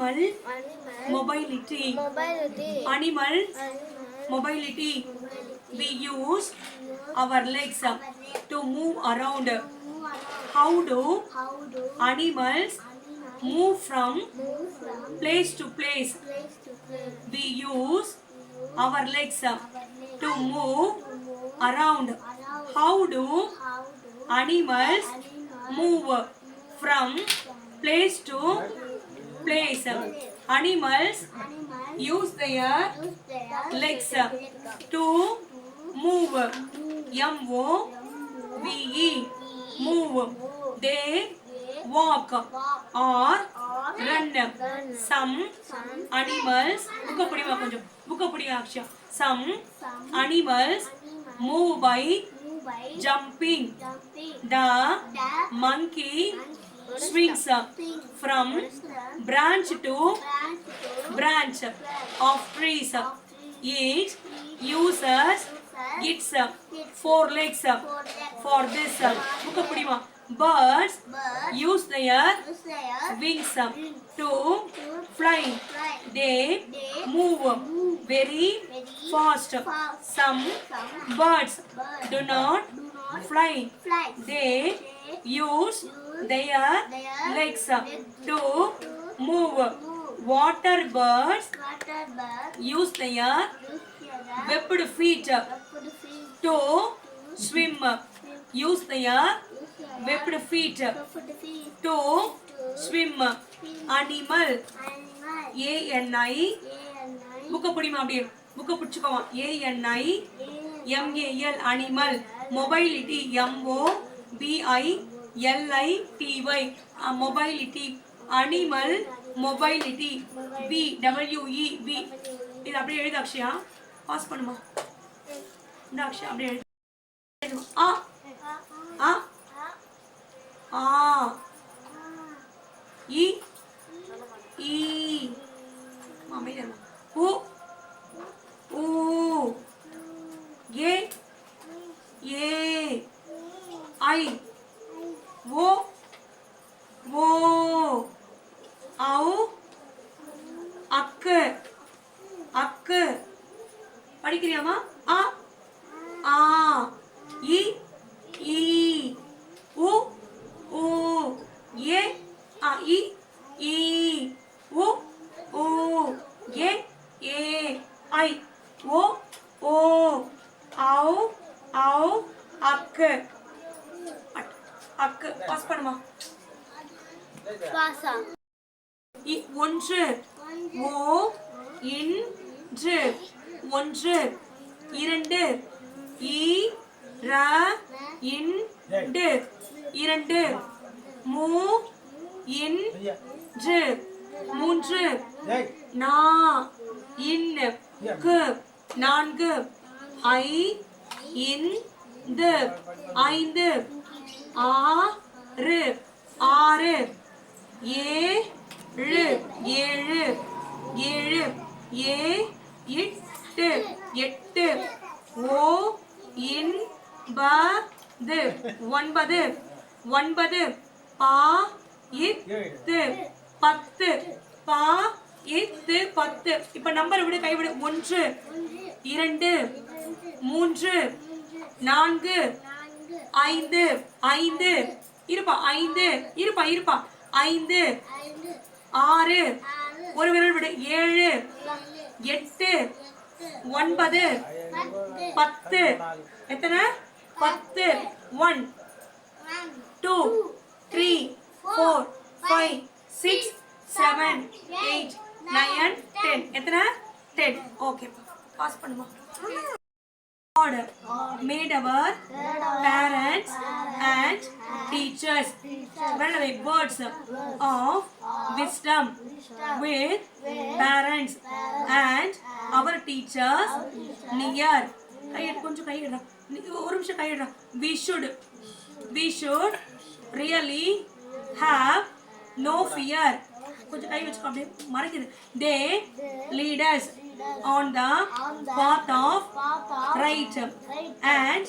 Mobility. mobility, Animal animal, mobility. We use our legs to move around. How do animals animals move from place to place? place to place? We use our legs to move around. How do animals animals move from place to place? Animals animals use their use their legs legs to move. M O V E move. They walk or run. Some Some animals புக்க புடிமா கொஞ்சம் புக்க புடிங்க Akshaya some some animals animals move by move by jumping jumping. the The monkey Swings from branch to branch of trees. It uses its four legs for this. Book Birds use their wings to fly. They move very fast. Some birds do not fly. They use their their legs legs to move move. water birds Water bird use their use their webbed feet webbed feet to swim use their use their webbed feet webbed feet to swim animal animal a n i and புக்க புடிமா அப்படியே புக்க பிடிச்சுக்கோமா A N I MAL animal mobility MO B I mobility animal mobility B W E B இது அப்படியே எழுது Akshaya. Pass பண்ணுமா? இந்த அக்ஷயா அப்படியே எழுது. ஆ ஆ ஆ. இ இ. மாமே இருமா. உ ஊ ஏ ஏ ஐ ஓ ஓ ஔ அக்கு அக்கு படிக்கிறியாமா அ ஆ இ ஈ உ ஊ ஏ அ இ ஈ உ ஊ ஏ ஏ ஐ ஓ ஓ ஔ ஔ அக்கு அட்- அக்கு பாஸ் பண்ணுமா? ஒன்று. ஓ இன்று. ஒன்று. இரண்டு. ஈ ர இண்டு. இரண்டு. மூ இன்று. மூன்று. நா இன் கு நான்கு. ஐ இந்து. ஐந்து. ஆறு ஆறு ஏழு ஏழு ஏழு ஏ எட்டு எட்டு ஓ இன்பது ஒன்பது ஒன்பது பா இத்து பத்து பா இத்து பத்து. இப்ப நம்பர் விடு கைவிடு ஒன்று இரண்டு மூன்று நான்கு ஐந்து ஐந்து. இருப்பா ஐந்து. இருப்பா இருப்பா. ஐந்து. ஆறு. ஒரு விரல் விடு. ஏழு. எட்டு. ஒன்பது. பத்து. எத்தனை? பத்து. One. Two. Three. Four. Five. Six. Seven. Eight. Nine. Ten. எத்தனை? டென். ஓகே பாஸ் பண்ணுமா? God made our parents and teachers well away words of wisdom with parents and our teachers near கையெடு கொஞ்சம் கையிடுறா ஒரு நிமிஷம் கையிடுறா we should we should really have no fear கொஞ்சம் கை வச்சுக்கோ அப்படியே மறைக்குது they lead on the path of right and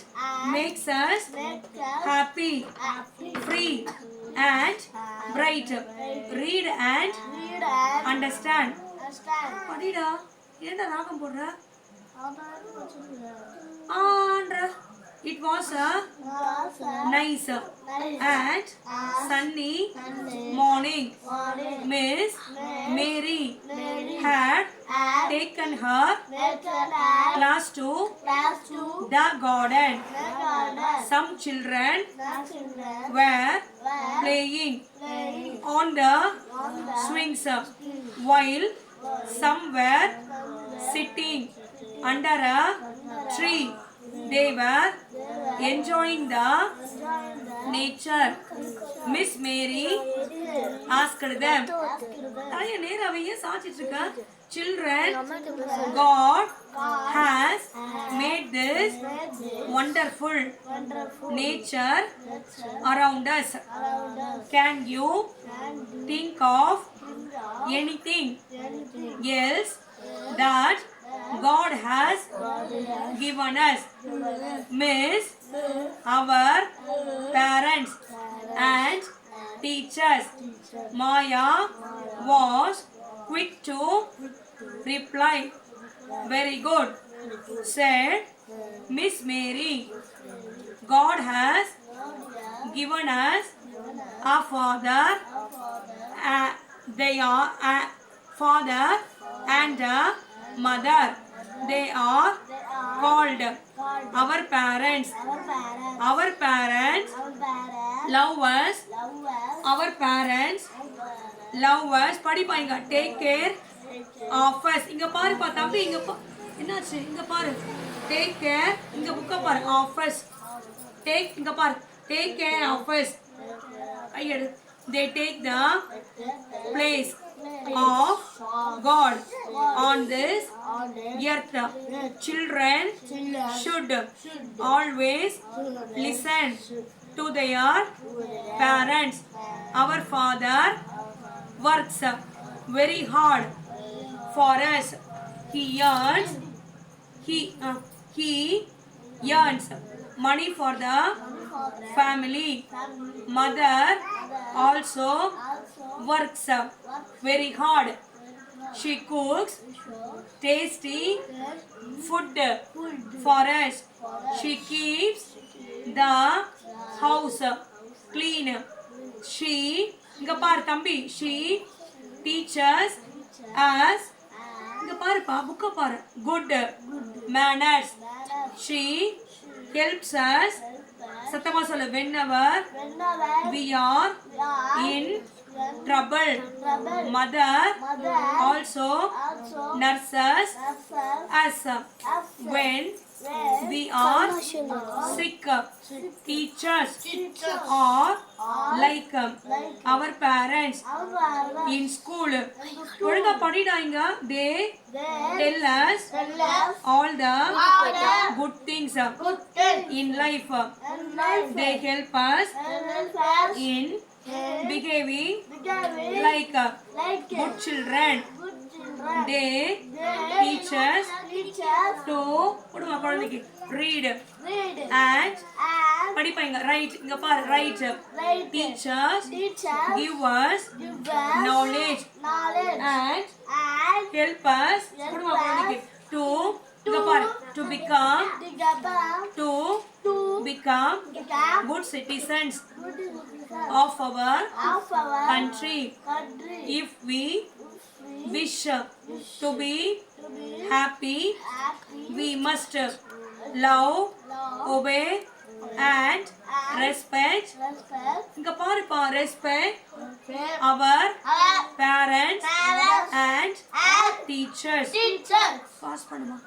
makes us happy free and bright read and Student. Understand Understand. படிடா ஏன்டா ராகம் போடுற அதான் வச்சிருக்கேன். ஆன்ற it was a Was a nice nice and Sunny Sunday morning morning. Miss Mary Mary had had taken her taken her class to class to the garden. the garden. Some children The children were were playing playing on the on the swings while some were sitting under a tree. They were enjoying the enjoying the nature. Miss Mary asked them. asked தலைய நேராவையே சாச்சிட்டு இருக்க children God has made this wonderful nature around us. Can you think of anything anything else that God has given us? Miss, our parents and teachers. Maya was quick to replied, Very good, said Miss Mary. God has given us a father, a, they are a father and a mother. They are called our parents. Our parents love us. Our parents love us. Take care. us இங்க பாருப்பா தம்பி இங்க பா என்னாச்சு இங்க பாரு take care இங்க புக்க பாரு ஆஃப் us டேக் இங்க பாரு take care of us ஐயடு they take the place of God on this on the earth. Children should always listen to their parents. Our father works very hard for us. He earns. He uh, he earns money for the family. Mother also works very hard. She cooks tasty food for us. She keeps the house clean. She, Gapar Tambi, she teaches us இங்க பாருப்பா புக்க பாரு. Good manners she helps us சத்தமா சொல்லு. When our we are in trouble. Mother, also nurses us. When we are sick. Teachers are like our parents in school. ஒழுங்கா படிடாங்க they tell us all the good things in life. They help us in behaving like good children. good children. They They teach us teach us to கொடுமா குழந்தைக்கு read read and and படிப்பாங்க right இங்க பாரு right write. teachers Teach us give us give us knowledge knowledge and and help us கொடுமா குழந்தைக்கு to இங்க பாரு to become together to to become become good citizens good citizens of our of our country country. if we We wish to be happy we must love obey and respect inga paaru pa respect our parents and teachers pass panuma